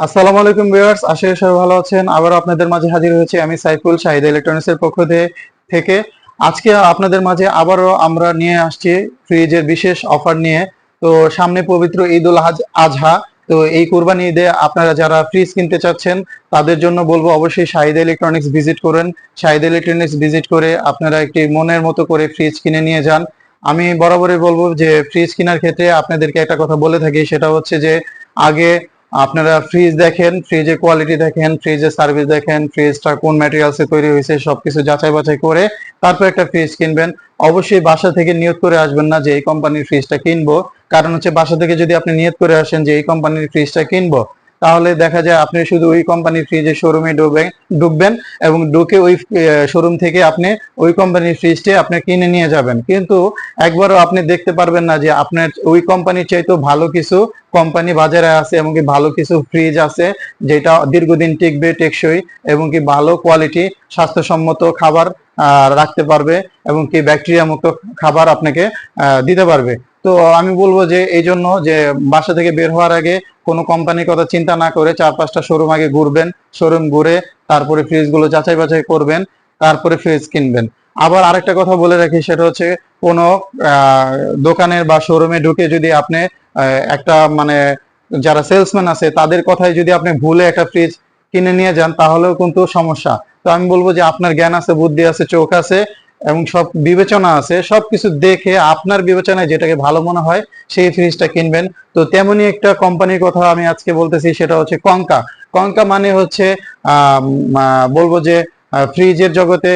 আসসালামু আলাইকুম ভিউয়ার্স, আশা করি সবাই ভালো আছেন। আবার আপনাদের মাঝে হাজির হয়েছে আমি সাইফুল শাহিদ ইলেকট্রনিক্স এর পক্ষ থেকে। আজকে আপনাদের মাঝে আবারও আমরা নিয়ে আসছি ফ্রিজের বিশেষ অফার নিয়ে। তো সামনে পবিত্র ঈদ উল আজহা। তো এই কোরবানি ঈদে আপনারা যারা ফ্রিজ কিনতে চাচ্ছেন, তাদের জন্য বলব অবশ্যই শাহিদ ইলেকট্রনিক্স ভিজিট করেন। শাহিদ ইলেকট্রনিক্স ভিজিট করে আপনারা একটি মনের মতো করে ফ্রিজ কিনে নিয়ে যান। আমি বরাবরই বলব যে, ফ্রিজ কেনার ক্ষেত্রে আপনাদেরকে একটা কথা বলে থাকি, সেটা হচ্ছে যে, আগে আপনারা ফ্রিজ দেখেন ফ্রিজের কোয়ালিটি দেখেন ফ্রিজের সার্ভিস দেখেন ফ্রিজটা কোন ম্যাটেরিয়ালসে তৈরি হয়েছে, সবকিছু যাচাই বাছাই করে তারপর একটা ফ্রিজ কিনবেন। অবশ্যই বাসা থেকে নিয়ত করে আসবেন না যে এই কোম্পানির ফ্রিজটা কিনবো। কারণ হচ্ছে বাসা থেকে যদি আপনি নিয়ত করে আসেন যে এই কোম্পানির ফ্রিজটা কিনবো, তাহলে দেখা যায় আপনি শুধু ওই কোম্পানির ফ্রিজের শোরুমে ঢুকবেন ঢুকবেন এবং ঢুকে ওই শোরুম থেকে আপনি ওই কোম্পানির ফ্রিজটি আপনি কিনে নিয়ে যাবেন। কিন্তু একবারও আপনি দেখতে পারবেন না যে আপনার ওই কোম্পানির চাইতেও ভালো কিছু কোম্পানি বাজারে আছে এবং কি ভালো কিছু ফ্রিজ আছে, যেটা দীর্ঘদিন টিকবে টেকসই এবং কি ভালো কোয়ালিটি স্বাস্থ্যসম্মত খাবার রাখতে পারবে এবং কি ব্যাকটেরিয়া মুক্ত খাবার আপনাকে দিতে পারবে। তো আমি বলব যে এই জন্য যে বাসা থেকে বের হওয়ার আগে কোনো কোম্পানির কথা চিন্তা না করে চার পাঁচটা শোরুম আগে ঘুরবেন শোরুম ঘুরে তারপরে ফ্রিজগুলো যাচাই বাছাই করবেন, তারপরে ফ্রিজ কিনবেন। আবার আরেকটা কথা বলে রাখি, সেটা হচ্ছে কোনো দোকানের বা শোরুমে ঢুকে যদি আপনি একটা মানে যারা সেলসম্যান আছে, তাদের কথায় যদি আপনি ভুলে একটা ফ্রিজ কিনে নিয়ে যান, তাহলেও কিন্তু সমস্যা। তো আমি বলব যে আপনার জ্ঞান আছে, বুদ্ধি আছে, চোখ আছে এবং সব বিবেচনা আছে, সবকিছু দেখে আপনার বিবেচনায় যেটাকে ভালো মনে হয়, সেই ফ্রিজটা কিনবেন। তো তেমনই একটা কোম্পানির কথা আমি আজকে বলতেছি, সেটা হচ্ছে কঙ্কা কঙ্কা মানে হচ্ছে বলব যে ফ্রিজের জগতে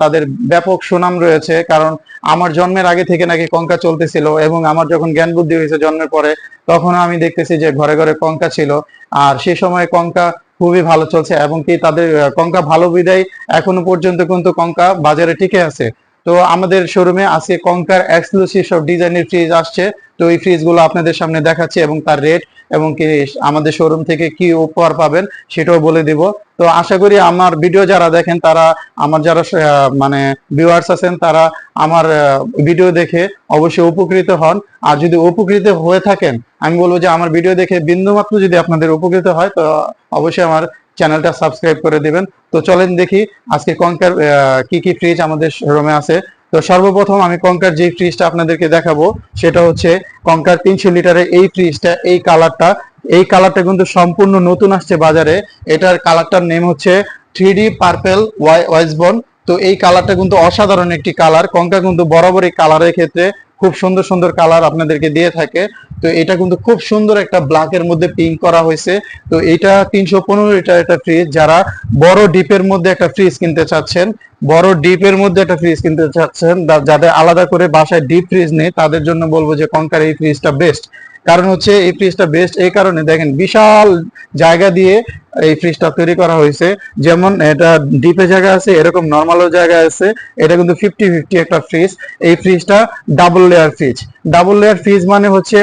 তাদের ব্যাপক সুনাম রয়েছে, কারণ আমার জন্মের আগে থেকে নাকি কঙ্কা চলতেছিল এবং আমার যখন জ্ঞান বুদ্ধি হয়েছে জন্মের পরে তখন আমি দেখতেছি যে ঘরে ঘরে কঙ্কা ছিল। আর সেই সময় কঙ্কা খুবই ভালো চলছে এবং কি তাদের কঙ্কা ভালো বিদায় এখনও পর্যন্ত কিন্তু কঙ্কা বাজারে টিকে আছে। তো আমাদের শোরুমে আজকে কঙ্কার এক্সক্লুসিভ সব ডিজাইনের ফ্রিজ আসছে। তো এই ফ্রিজগুলো আপনাদের সামনে দেখাচ্ছি এবং তার রেট এবং কি আমাদের শোরুম থেকে কি উপহার পাবেন সেটাও বলে দিব। তো আশা করি আমার ভিডিও যারা দেখেন তারা আমার যারা মানে ভিউয়ার্স আছেন তারা আমার ভিডিও দেখে অবশ্যই উপকৃত হন। আর যদি উপকৃত হয়ে থাকেন আমি বলব যে আমার ভিডিও দেখে বিন্দুমাত্র যদি আপনাদের উপকৃত হয় তো অবশ্যই আমার চ্যানেলটা সাবস্ক্রাইব করে দিবেন। তো চলেন দেখি আজকে কঙ্কার আহ, কি কি ফ্রিজ আমাদের শোরুমে আছে। তো সর্বপ্রথম আমি কঙ্কার যে ফ্রিজটা আপনাদেরকে দেখাবো, সেটা হচ্ছে কঙ্কার তিনশো লিটারের এই ফ্রিজটা এই কালারটা এই কালারটা কিন্তু সম্পূর্ণ নতুন আসছে বাজারে। এটার কালারটার নেম হচ্ছে থ্রি ডি পার্পেল ওয়াইসবন তো এই কালারটা কিন্তু অসাধারণ একটি কালার কঙ্কা কিন্তু বরাবর এই কালারের ক্ষেত্রে খুব সুন্দর সুন্দর কালার আপনাদেরকে দিয়ে থাকে। তো এটা কিন্তু খুব সুন্দর একটা ব্ল্যাকের মধ্যে পিঙ্ক করা হয়েছে। তো এটা তিনশো পনেরো লিটার একটা ফ্রিজ যারা বড় ডিপের মধ্যে একটা ফ্রিজ কিনতে চাচ্ছেন, বড় ডিপের মধ্যে একটা ফ্রিজ কিনতে চাচ্ছেন যাদের আলাদা করে বাসায় ডিপ ফ্রিজ নেই, তাদের জন্য বলব যে কঙ্কার এই ফ্রিজটা বেস্ট কারণ হচ্ছে এই ফ্রিজটা বেস্ট এই কারণে দেখেন, বিশাল জায়গা দিয়ে এই ফ্রিজটা তৈরি করা হয়েছে। যেমন এটা ডিপে জায়গা আছে, এরকম নর্মালও জায়গা আছে। এটা কিন্তু ফিফটি ফিফটি একটা ফ্রিজ এই ফ্রিজটা double layer fridge double layer fridge মানে হচ্ছে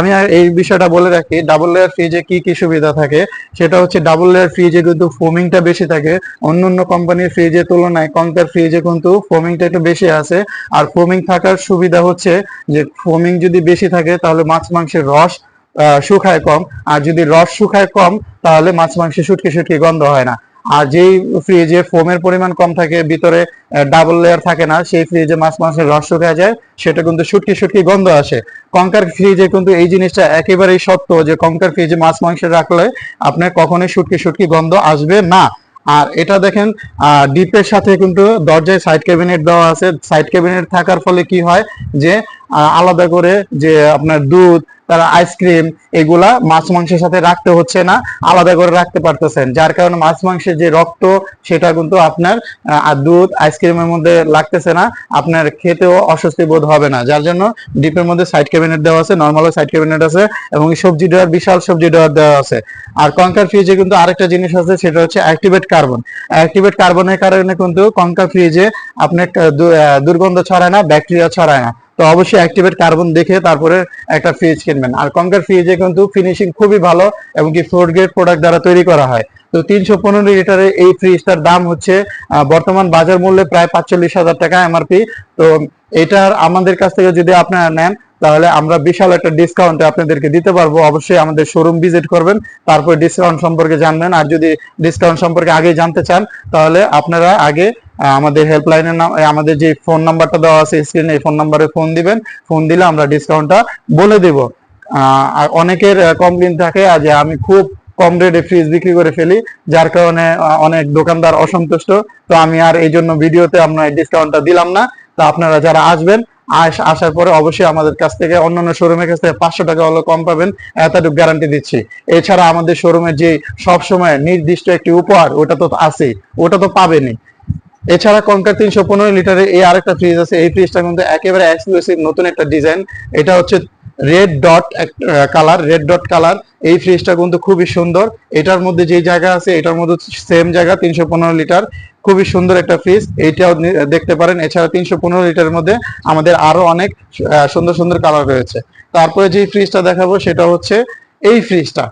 আমি এই বিষয়টা বলে রাখি ডাবল লেয়ার ফ্রিজে কি কি সুবিধা থাকে? সেটা হচ্ছে ডাবল লেয়ার ফ্রিজে কিন্তু ফোমিংটা বেশি থাকে। অন্য অন্য কোম্পানির ফ্রিজের তুলনায় কঙ্কার ফ্রিজে কিন্তু ফোমিংটা একটু বেশি আছে। আর ফোমিং থাকার সুবিধা হচ্ছে যে ফোমিং যদি বেশি থাকে, তাহলে মাছ মাংসের রস শুকায় কম। আর যদি রস শুকায় কম, তাহলে মাছ মাংসে শুটকি শুটকি গন্ধ হয় না। আর যেই ফ্রিজে ফোমের পরিমাণ কম থাকে, ভিতরে ডাবল লেয়ার থাকে না, সেই ফ্রিজে মাছ মাংসের রস শুকায় যায়, সেটা কিন্তু শুটকি শুটকি গন্ধ আসে। কঙ্কার ফ্রিজে কিন্তু এই জিনিসটা একেবারেই সত্য যে কঙ্কার ফ্রিজে মাছ মাংস রাখলে আপনার কখনোই শুটকি শুটকি গন্ধ আসবে না। আর এটা দেখেন ডিপের সাথে কিন্তু দরজায় সাইড ক্যাবিনেট দেওয়া আছে। সাইড ক্যাবিনেট থাকার ফলে কি হয় যে আলাদা করে যে আপনার দুধ, তারা আইসক্রিম এগুলা মাছ মাংসের সাথে রাখতে হচ্ছে না, আলাদা করে রাখতে পারতেছেন। যার কারণে মাছ মাংসের যে রক্ত, সেটা কিন্তু আপনার দুধ আইসক্রিমের মধ্যে লাগতেছে না, আপনার খেতেও অস্বস্তি বোধ হবে না। যার জন্য ডিপের মধ্যে সাইড ক্যাবিনেট দেওয়া আছে নর্মাল সাইড ক্যাবিনেট আছে, এবং সবজি ডোয়ার বিশাল সবজি ডোয়ার দেওয়া আছে। আর কঙ্কার ফ্রিজে কিন্তু আরেকটা জিনিস আছে, সেটা হচ্ছে অ্যাক্টিভেট কার্বন অ্যাক্টিভেট কার্বনের কারণে কিন্তু কঙ্কার ফ্রিজে আপনার দুর্গন্ধ ছড়ায় না ব্যাকটেরিয়া ছড়ায় না। তো অবশ্যই অ্যাক্টিভেট কার্বন দেখে তারপরে একটা ফ্রিজ কিনবেন। আর কঙ্কার ফ্রিজে কিন্তু ফিনিশিং খুবই ভালো এবং কি ফোর গ্রেড প্রোডাক্ট দ্বারা তৈরি করা হয়। তো তিনশো পনেরো লিটারের এই ফ্রিজটার দাম হচ্ছে বর্তমান বাজার মূল্যে প্রায় পাঁচচল্লিশ হাজার টাকা এমআরপি তো এটার আমাদের কাছ থেকে যদি আপনারা নেন, তাহলে আমরা বিশাল একটা ডিসকাউন্ট আপনাদেরকে দিতে পারব। অবশ্যই আমাদের শোরুম ভিজিট করবেন, তারপর ডিসকাউন্ট সম্পর্কে জানবেন। আর যদি ডিসকাউন্ট সম্পর্কে আগে জানতে চান, তাহলে আপনারা আগে আমাদের হেল্পলাইনের নাম আমাদের যে ফোন নাম্বারটা দেওয়া আছে স্ক্রিনে এই ফোন নাম্বারে ফোন দিবেন। ফোন দিলে আমরা ডিসকাউন্টটা বলে দেব। অনেকের কমপ্লেন থাকে যে আমি খুব কম রেটে ফ্রিজ বিক্রি করে ফেলি, যার কারণে অনেক দোকানদার অসন্তুষ্ট। তো আমি আর এই জন্য ভিডিওতে আমরা ডিসকাউন্টটা দিলাম না। তো আপনারা যারা আসবেন, আস- আসার পরে অবশ্যই আমাদের কাছ থেকে অন্যান্য শোরুমের কাছ থেকে পাঁচশো টাকা হলো কম পাবেন, এতটুকু গ্যারান্টি দিচ্ছি। এছাড়া আমাদের শোরুমের যে সবসময় নির্দিষ্ট একটি উপহার, ওটা তো আছেই, ওটা তো পাবেনই। এছাড়া কনকার তিনশো পনেরো লিটারের এই আরেকটা ফ্রিজ আছে। এই ফ্রিজটা কিন্তু একেবারে এক্সক্লুসিভ নতুন একটা ডিজাইন এটা হচ্ছে red dot colour red dot colour এই ফ্রিজটা কিন্তু খুবই সুন্দর। এটার মধ্যে যে জায়গা আছে, এটার মধ্যে সেম জায়গা, তিনশো পনেরো লিটার। খুবই সুন্দর একটা ফ্রিজ এইটাও দেখতে পারেন। এছাড়া তিনশো পনেরো লিটারের মধ্যে আমাদের আরও অনেক সুন্দর সুন্দর কালার রয়েছে। তারপরে যে ফ্রিজটা দেখাবো, সেটা হচ্ছে এই ফ্রিজটা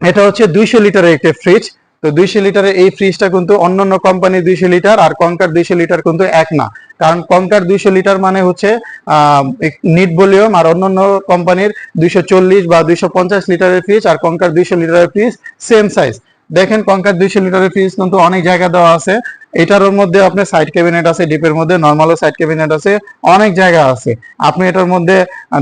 এটা হচ্ছে দুইশো লিটারের একটা ফ্রিজ তো দুইশো লিটারের এই ফ্রিজটা কিন্তু অন্যান্য কোম্পানি দুইশো লিটার আর কঙ্কার দুইশো লিটার কিন্তু এক না। কারণ কঙ্কার দুইশো লিটার মানে হচ্ছে নিট ভলিউম আর অন্যান্য কোম্পানির দুইশো চল্লিশ বা দুইশো পঞ্চাশ লিটারের ফ্রিজ আর কঙ্কার দুইশো লিটারের ফ্রিজ সেম সাইজ দেখেন কঙ্কার দুইশো লিটারের ফ্রিজ কিন্তু অনেক জায়গা দেওয়া আছে। এটার মধ্যে আপনার সাইড ক্যাবিনেট আছে ডিপের মধ্যে নর্মালও সাইড ক্যাবিনেট আছে, অনেক জায়গা আছে। আপনি এটার মধ্যে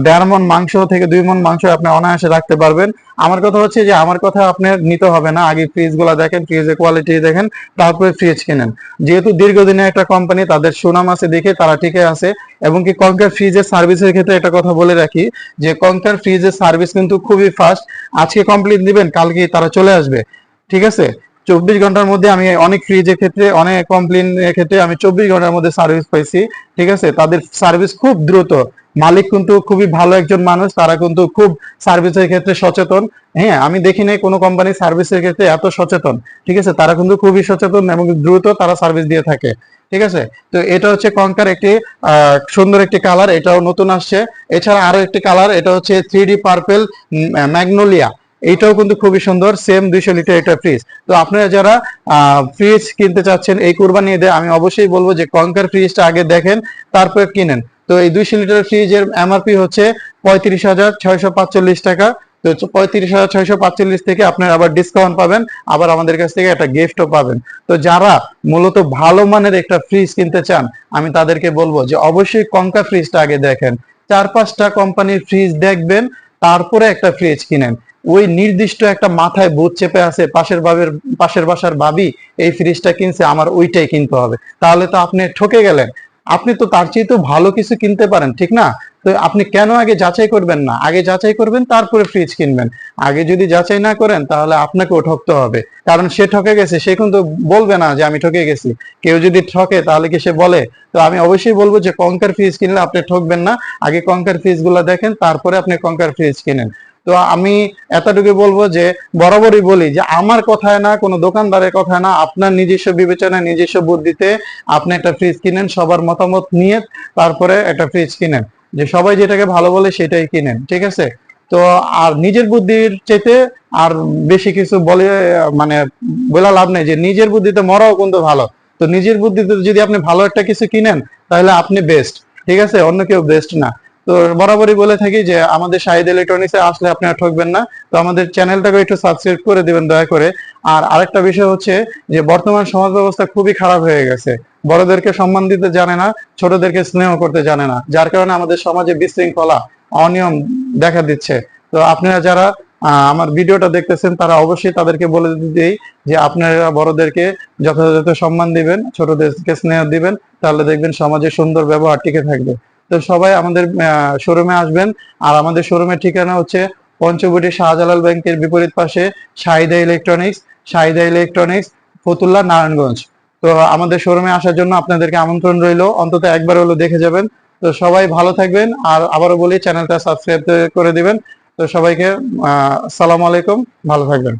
দেড় মন মাংস থেকে দুই মন মাংস আপনি অনায়াসে রাখতে পারবেন। আমার কথা হচ্ছে যে, আমার কথা আপনার নিতে হবে না। আগে ফ্রিজগুলা দেখেন ফ্রিজের কোয়ালিটি দেখেন, তারপরে ফ্রিজ কিনেন। যেহেতু দীর্ঘদিনের একটা কোম্পানি তাদের সুনাম আছে দেখে তারা টিকে আছে। এবং কি কনকার ফ্রিজের সার্ভিসের ক্ষেত্রে একটা কথা বলে রাখি, যে কনকার ফ্রিজের সার্ভিস কিন্তু খুবই ফাস্ট আজকে কমপ্লিট দিবেন কালকে তারা চলে আসবে। ঠিক আছে? চব্বিশ ঘণ্টার মধ্যে আমি অনেক ফ্রিজের ক্ষেত্রে, অনেক কমপ্লেন ক্ষেত্রে আমি চব্বিশ ঘণ্টার মধ্যে সার্ভিস পাইছি, ঠিক আছে? তাদের সার্ভিস খুব দ্রুত। মালিক কিন্তু খুবই ভালো একজন মানুষ, তারা কিন্তু খুব সার্ভিসের ক্ষেত্রে সচেতন। হ্যাঁ আমি দেখি নাই কোনো কোম্পানি সার্ভিসের ক্ষেত্রে এত সচেতন, ঠিক আছে? তারা কিন্তু খুবই সচেতন এবং দ্রুত তারা সার্ভিস দিয়ে থাকে, ঠিক আছে? তো এটা হচ্ছে কঙ্কার একটি সুন্দর একটি কালার এটাও নতুন আসছে। এছাড়া আরও একটি কালার এটা হচ্ছে থ্রি ডি পার্পেল ম্যাগনোলিয়া এইটাও কিন্তু খুবই সুন্দর সেম দুইশো লিটার এটা ফ্রিজ তো আপনারা যারা ফ্রিজ কিনতে চাচ্ছেন, এই কুরবানি ঈদে আমি অবশ্যই বলব যে কঙ্কার ফ্রিজটা আগে দেখেন, তারপর কিনেন। তো এই দুইশো লিটার ফ্রিজের এমআরপি হচ্ছে পঁয়ত্রিশ হাজার ছয়শো পাঁচচল্লিশ টাকা। তো পঁয়ত্রিশ হাজার ছয়শো পাঁচচল্লিশ থেকে আপনার আবার ডিসকাউন্ট পাবেন, আবার আমাদের কাছ থেকে একটা গিফটও পাবেন। তো যারা মূলত ভালো মানের একটা ফ্রিজ কিনতে চান, আমি তাদেরকে বলব যে অবশ্যই কঙ্কা ফ্রিজটা আগে দেখেন। চার পাঁচটা কোম্পানির ফ্রিজ দেখবেন, তারপরে একটা ফ্রিজ কিনেন। ওই নির্দিষ্ট একটা মাথায় ভূত চেপে আছে, পাশের বাবের, পাশের বাসার ভাবি এই ফ্রিজটা কিনছে, আমার ওইটাই কিনতে হবে। তাহলে তো আপনি ঠকে গেলেন। আপনি তো তার চেয়ে তো ভালো কিছু কিনতে পারেন, ঠিক না? তো আপনি কেন আগে যাচাই করবেন না? আগে যাচাই করবেন, তারপরে ফ্রিজ কিনবেন। আগে যদি যাচাই না করেন, তাহলে আপনাকেও ঠকতে হবে। কারণ সে ঠকে গেছে, সে কিন্তু বলবে না যে আমি ঠকে গেছি। কেউ যদি ঠকে, তাহলে কি সে বলে? তো আমি অবশ্যই বলব যে কঙ্কার ফ্রিজ কিনলে আপনি ঠকবেন না। আগে কঙ্কার ফ্রিজগুলা দেখেন, তারপরে আপনি কঙ্কার ফ্রিজ কিনেন। তো আমি এতটুকু বলব যে বরাবরই বলি যে আমার কথায় না, কোনো দোকানদারের কথায় না, আপনার নিজস্ব বিবেচনায়, নিজস্ব বুদ্ধিতে আপনি একটা ফ্রিজ কিনেন, সবার মতামত নিয়ে তারপরে একটা ফ্রিজ কিনেন। যে সবাই যেটাকে ভালো বলে সেটাই কিনেন, ঠিক আছে? তো আর নিজের বুদ্ধির চাইতে আর বেশি কিছু বলে মানে বলা লাভ নেই যে নিজের বুদ্ধিতে মরাও কিন্তু ভালো। তো নিজের বুদ্ধিতে যদি আপনি ভালো একটা কিছু কিনেন, তাহলে আপনি বেস্ট ঠিক আছে? অন্য কেউ বেস্ট না। তো বরাবরই বলে থাকি যে আমাদের শাহিদ ইলেকট্রনিক্সে আসলে আপনারা ঠকবেন না। তো আমাদের চ্যানেলটাকে একটু সাবস্ক্রাইব করে দিবেন দয়া করে। আর আরেকটা বিষয় হচ্ছে যে বর্তমান সমাজ ব্যবস্থা খুবই খারাপ হয়ে গেছে। বড়দেরকে সম্মান দিতে জানে না, ছোটদেরকে স্নেহ করতে জানে না। যার কারণে আমাদের সমাজে বিশৃঙ্খলা, অনিয়ম দেখা দিচ্ছে। তো আপনারা যারা আমার ভিডিওটা দেখতেছেন, তারা অবশ্যই তাদেরকে বলে দিতেই যে আপনারা বড়দেরকে যথাযথ সম্মান দিবেন, ছোটদেরকে স্নেহ দিবেন, তাহলে দেখবেন সমাজে সুন্দর ব্যবহার টিকে থাকবে। তো সবাই আমাদের শোরুমে আসবেন। আর আমাদের শোরুমের ঠিকানা হচ্ছে পঞ্চবটি শাহজালাল ব্যাংকের বিপরীত পাশে শাহিদা ইলেকট্রনিক্স শাহিদা ইলেকট্রনিক্স, ফতুল্লা, নারায়ণগঞ্জ। তো আমাদের শোরুমে আসার জন্য আপনাদেরকে আমন্ত্রণ রইল। অন্তত একবার হলো দেখে যাবেন। তো সবাই ভালো থাকবেন। আর আবারও বলি, চ্যানেলটা সাবস্ক্রাইব করে দিবেন। তো সবাইকে, আহ, সালাম আলাইকুম। ভালো থাকবেন।